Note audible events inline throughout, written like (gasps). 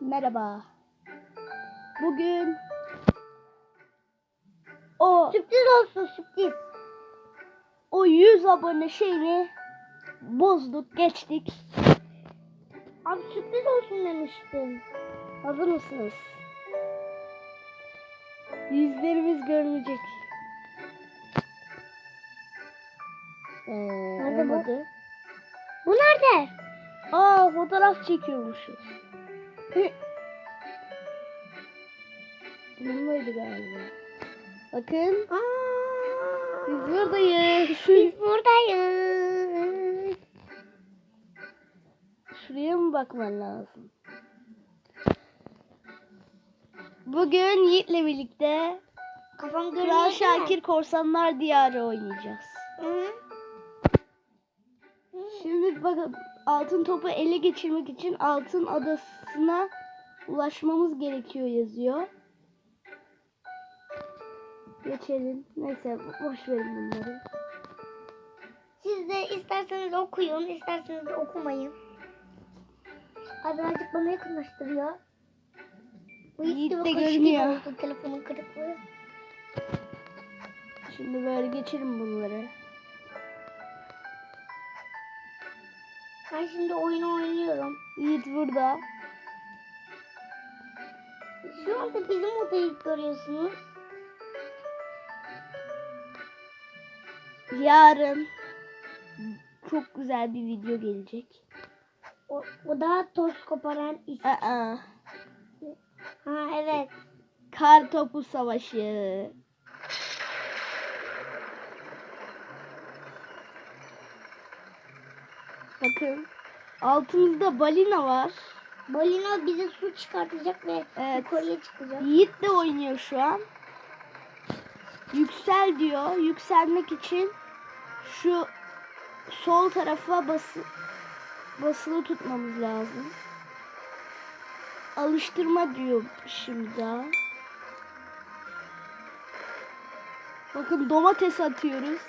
Merhaba. Bugün o Sürpriz olsun sürpriz. o 100 abone şeyini bozduk, geçtik. Abi sürpriz olsun demiştin. Hazır mısınız? Yüzlerimiz görünecek. Ee, Nerede bu? Bu nerede? Aa fotoğraf çekiyormuşuz. Bununlaydı galiba. Bakın Aa, biz buradayız. biz buradayız. Şuraya mı bakman lazım? Bugün Yiğit'le birlikte Kafam Kral? Şakir Korsanlar Diyarı oynayacağız. Hı. Şimdi bakın altın topu ele geçirmek için altın adasına ulaşmamız gerekiyor yazıyor. Geçelim. Neyse boş verin bunları. Siz de isterseniz okuyun, isterseniz okumayın. Abi birazcık bana yakınlaştırıyor. Bu Yiğit de görünüyor. Oldu, telefonun kırıklığı. Şimdi böyle geçelim bunları. Ben şimdi oyunu oynuyorum. Yiğit burada. Şu anda bizim odayı görüyorsunuz. Yarın çok güzel bir video gelecek. O, o da toz koparan iş. Aa, Ha evet. kar topu savaşı. Bakın altımızda balina var. Balina bize su çıkartacak ve Evet. yukarıya çıkacak. Yiğit de oynuyor şu an. Yüksel diyor. Yükselmek için şu sol tarafa bası, basılı tutmamız lazım. Alıştırma diyor şimdi daha. Bakın domates atıyoruz.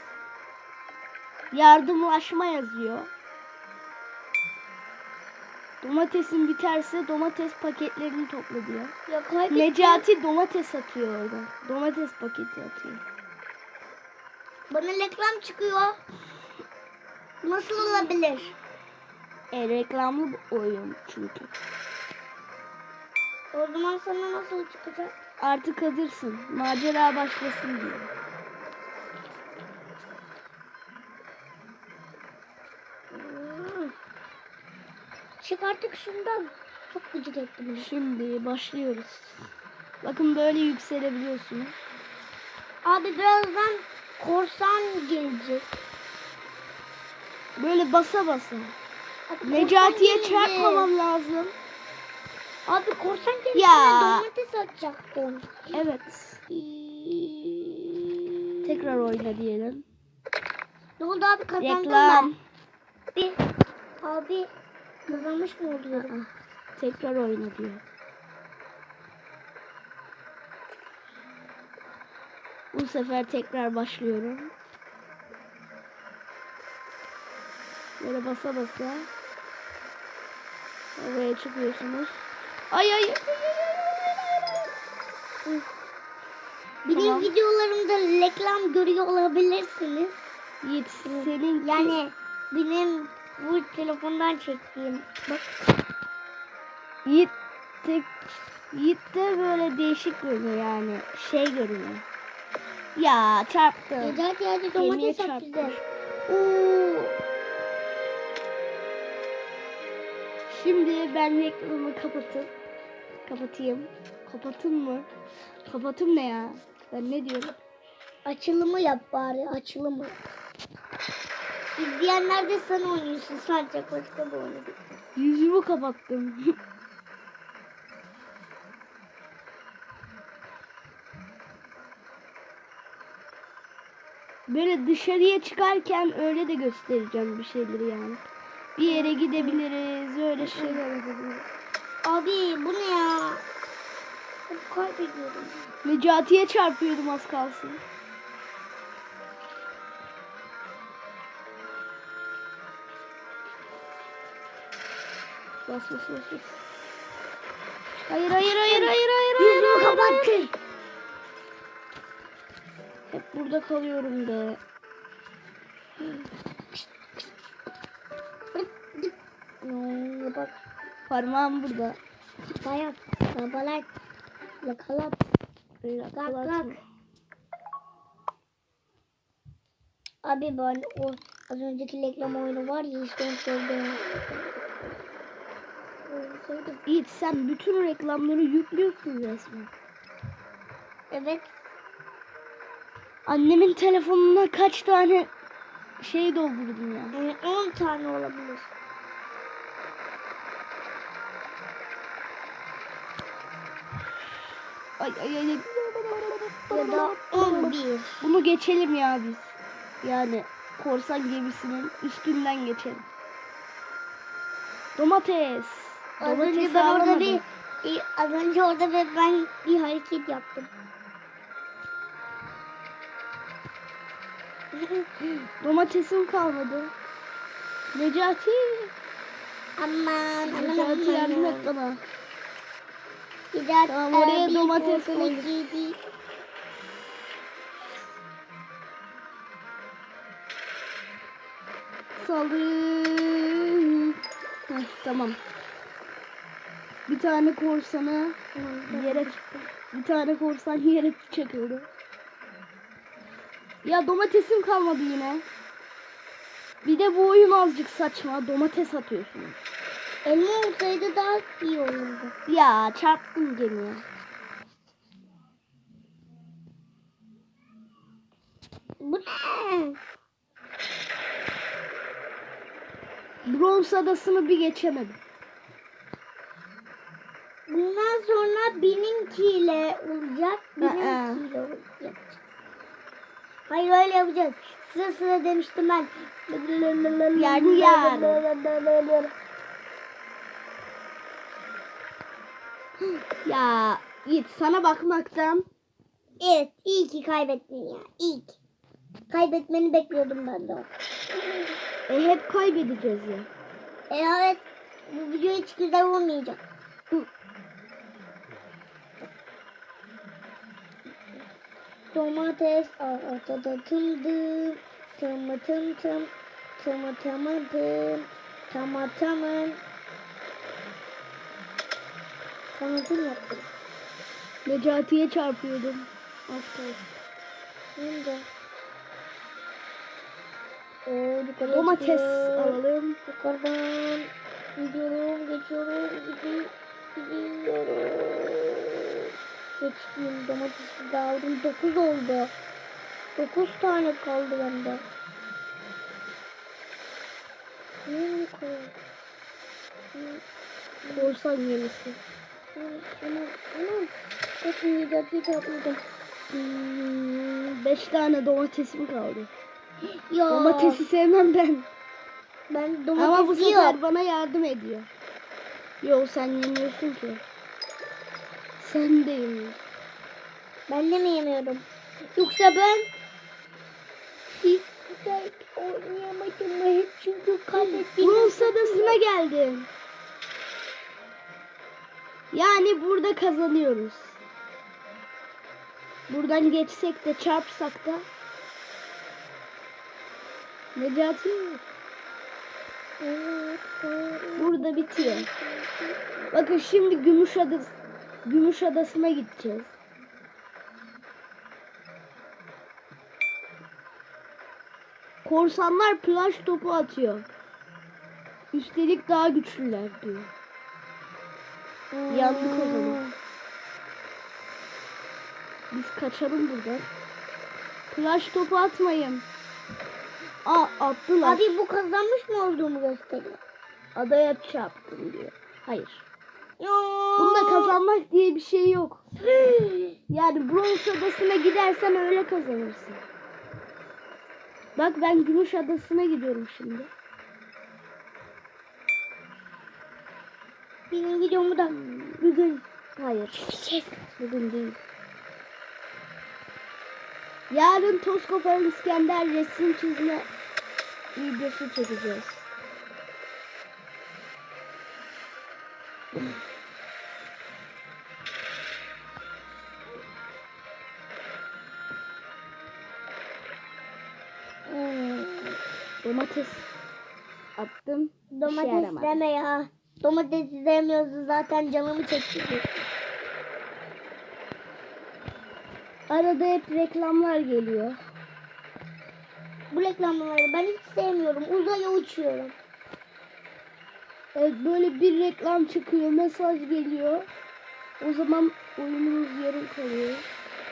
Yardımlaşma yazıyor. Domatesin biterse domates paketlerini topla diyor. Ya kaybettim. Necati domates atıyor orada. Domates paketi atıyor. Bana reklam çıkıyor. Nasıl olabilir? E reklamlı bir oyun çünkü. O zaman sana nasıl çıkacak? Artık hazırsın. Macera başlasın diyor. Hmm. Çık artık şundan. Çok gıcık etti beni. Şimdi başlıyoruz. Bakın böyle yükselebiliyorsunuz. Abi birazdan korsan gelecek. Böyle basa basa. Abi Necati'ye çarpmamam lazım. Abi korsan gelecek. Ya. Domates atacaktım. Evet. Tekrar oyna diyelim. Ne oldu abi kazandım Reklam. ben. Abi, abi kazanmış mı oluyorum? Tekrar oyna diyor. Bu sefer tekrar başlıyorum. Böyle basa basa. Oraya çıkıyorsunuz. Ay ay. Benim Tamam. videolarımda reklam görüyor olabilirsiniz. Yiğit senin Yani benim bu telefondan çektiğim. Bak Yiğit tek Yiğit de böyle değişik görünüyor yani. Şey görünüyor. Ya çarptı. Hadi Gemiye domates at çarpmış. bize. Oo. Şimdi ben reklamı kapatıp kapatayım. Kapatın mı? Kapatım ne ya? Ben ne diyorum? Açılımı yap bari açılımı. İzleyenler de sen oynuyorsun sadece başka bir oyunu. Yüzümü kapattım. Böyle dışarıya çıkarken öyle de göstereceğim bir şeyleri yani. Bir yere gidebiliriz, öyle şeyler yapabiliriz. Abi bu ne ya? Hep kaybediyorum. Necati'ye çarpıyordum az kalsın. Bas bas bas bas. Hayır hayır hayır hayır hayır hayır. Yüzümü kapattın. Hep burada kalıyorum be. Hmm, bak. Parmağım burada. Dayak. Babalar. Yakalat. Lak lak. Abi ben o az önceki reklam oyunu var ya işte onu sevdim. Yiğit sen bütün reklamları yüklüyorsun resmen. Evet. Annemin telefonuna kaç tane şey doldurdun ya. Yani 10 tane olabilir. Ay ay ay. Ya da 11. Bunu geçelim ya biz. Yani korsan gemisinin üstünden geçelim. Domates. Az önce ben orada alamadım. bir, az önce orada ve ben bir hareket yaptım. (laughs) Domatesim kalmadı. Necati. Aman Necati yardım et aman. bana. Biraz Tamam, oraya abi domates korkuna koy. girdi. Saldır. Heh, tamam. Bir tane korsanı yere bir tane korsan yere çakıldı. Ya domatesim kalmadı yine. Bir de bu oyun azıcık saçma. Domates atıyorsunuz. Elma olsaydı daha iyi olurdu. Ya çarptım gemiye. Bu ne? Bronz adasını bir geçemedim. Bundan sonra benimkiyle olacak. Benimkiyle olacak. Hayır öyle yapacağız. Sıra sıra demiştim ben. Yani yarın. Ya Yiğit sana bakmaktan Evet iyi ki kaybettin ya. İyi ki. Kaybetmeni bekliyordum ben de. e, hep kaybedeceğiz ya. E evet bu video hiç güzel olmayacak. Domates ortada tımdım. Tımı tım tım. Tımı tımı tım. Tama tamın. Tanıtım yaptım. Necati'ye çarpıyordum. Az kalsın. Ben de. Yukarıya Domates çıkıyorum. alalım. Yukarıdan gidiyorum, geçiyorum, gidiyorum, gidiyorum. Geçtim, domatesi de aldım. 9 oldu. 9 tane kaldı bende. Ne koyayım? Korsan gemisi. Anam, anam. Çok iyi, dakika. Hmm, beş tane domatesim kaldı. Ya, Domatesi sevmem ben. ben domates Ama bu sefer yiyorum. bana yardım ediyor. Yo sen yemiyorsun ki. Sen de yemiyorsun. Ben de mi yemiyorum? Yoksa ben hiç güzel oynayamadım mı hep çünkü kaybettiğim Bronz adasına geldin. Yani burada kazanıyoruz. Buradan geçsek de çarpsak da. Necati burada bitiyor. Bakın şimdi Gümüş Adası, Gümüş Adası'na gideceğiz. Korsanlar plaj topu atıyor. Üstelik daha güçlüler diyor. Yandık o zaman. Biz kaçalım buradan. Plaj topu atmayın. Aa attılar. Abi bu kazanmış mı olduğumu gösteriyor. Adaya çarptım diyor. Hayır. Bunda kazanmak diye bir şey yok. (gasps) Yani bronz adasına gidersen öyle kazanırsın. Bak ben gümüş adasına gidiyorum şimdi. Benim videomu da Bugün hayır. Bugün değil. Yarın toz koparan İskender resim çizme videosu çekeceğiz. Domates attım. İşe Domates yaramadı. deme ya. Domates sevmiyorsun zaten canımı çekti. Arada hep reklamlar geliyor. Bu reklamları ben hiç sevmiyorum. Uzaya uçuyorum. Evet böyle bir reklam çıkıyor, mesaj geliyor. O zaman oyunumuz yarım kalıyor.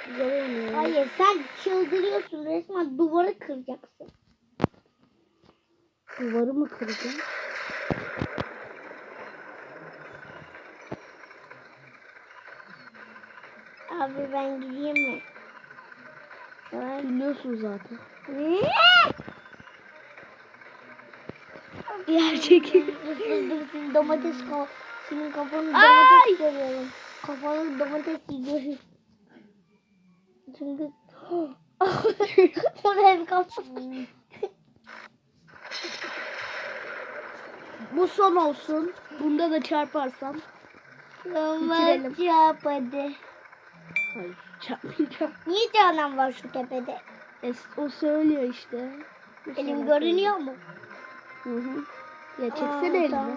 Güzel olmuyor. Hayır sen çıldırıyorsun resmen duvarı kıracaksın. Duvarı mı kıracağım? Abi ben gideyim mi? Sen... Biliyorsun zaten. Ne? Yer çekil. Senin domates ka senin kafanı domates görüyorum. Kafanı domates yiyorum. Çünkü oraya bir kafa. Bu son olsun. Bunda da çarparsam. Ama Bitirelim. yap hadi. Hayır çarpmayacağım. Niye canan var şu tepede? Es- o söylüyor işte. Bir Elim şeyler görünüyor mu? söylüyor. Hı hı. Ya çeksene elini. tamam.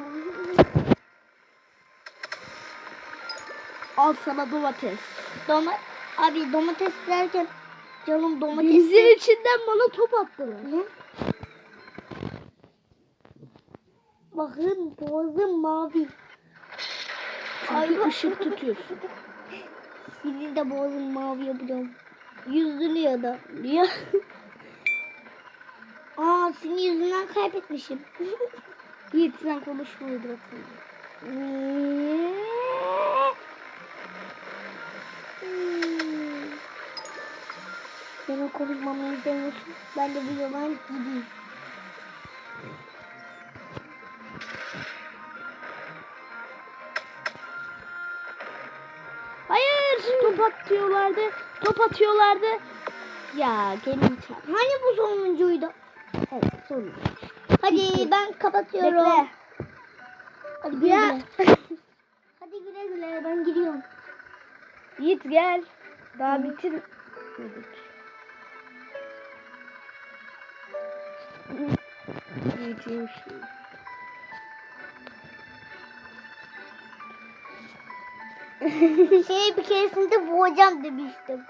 Al sana domates. Doma abi domates derken canım domates. Denizin içinden bana top attılar. Ne? Bakın boğazım mavi. Çünkü ışık tutuyorsun. Senin de boğazın mavi yapacağım. Yüzünü ya da. Ya. (laughs) Aa senin yüzünden kaybetmişim. (laughs) Yiğit sen konuşmayı bıraksana. Benim konuşmamı istemiyorsun. Ben de yalan gideyim. Atıyorlardı. Top atıyorlardı. Ya gelin çarp. Hani bu sonuncuydu? Evet sonunda. Hadi ben kapatıyorum. Bekle. Hadi güle güle. (laughs) Hadi güle güle ben gidiyorum. Yiğit gel. Daha bitirmedik. Yiğit yemiş. (laughs) şey bir keresinde boğacağım demiştim.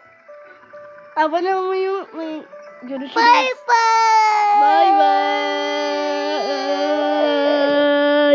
Abone olmayı unutmayın. Görüşürüz. Bye bye. Bye bye.